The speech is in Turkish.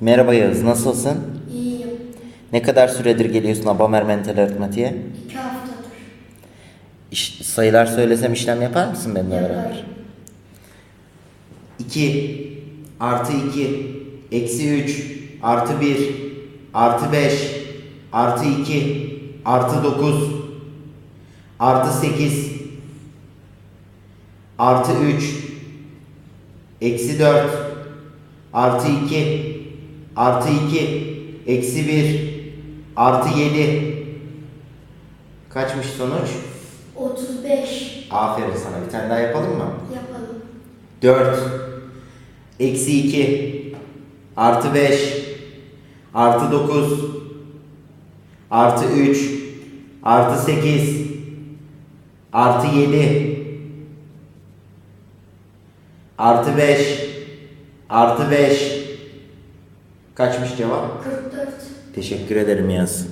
Merhaba Yağız, nasılsın? İyiyim. Ne kadar süredir geliyorsun Abamer Mental Aritmatiğe? İki haftadır. İş- sayılar söylesem işlem yapar mısın benimle Yaparım. beraber? 2 artı 2 eksi 3 artı 1 artı 5 artı 2 artı 9 artı 8 artı 3 eksi 4 artı 2 artı 2 eksi 1 artı 7 kaçmış sonuç? 35 Aferin sana bir tane daha yapalım mı? yapalım. 4 eksi 2 artı 5 artı 9 artı 3 artı 8 artı 7 artı 5 artı 5 kaçmış cevap? 44 Teşekkür ederim Yaz.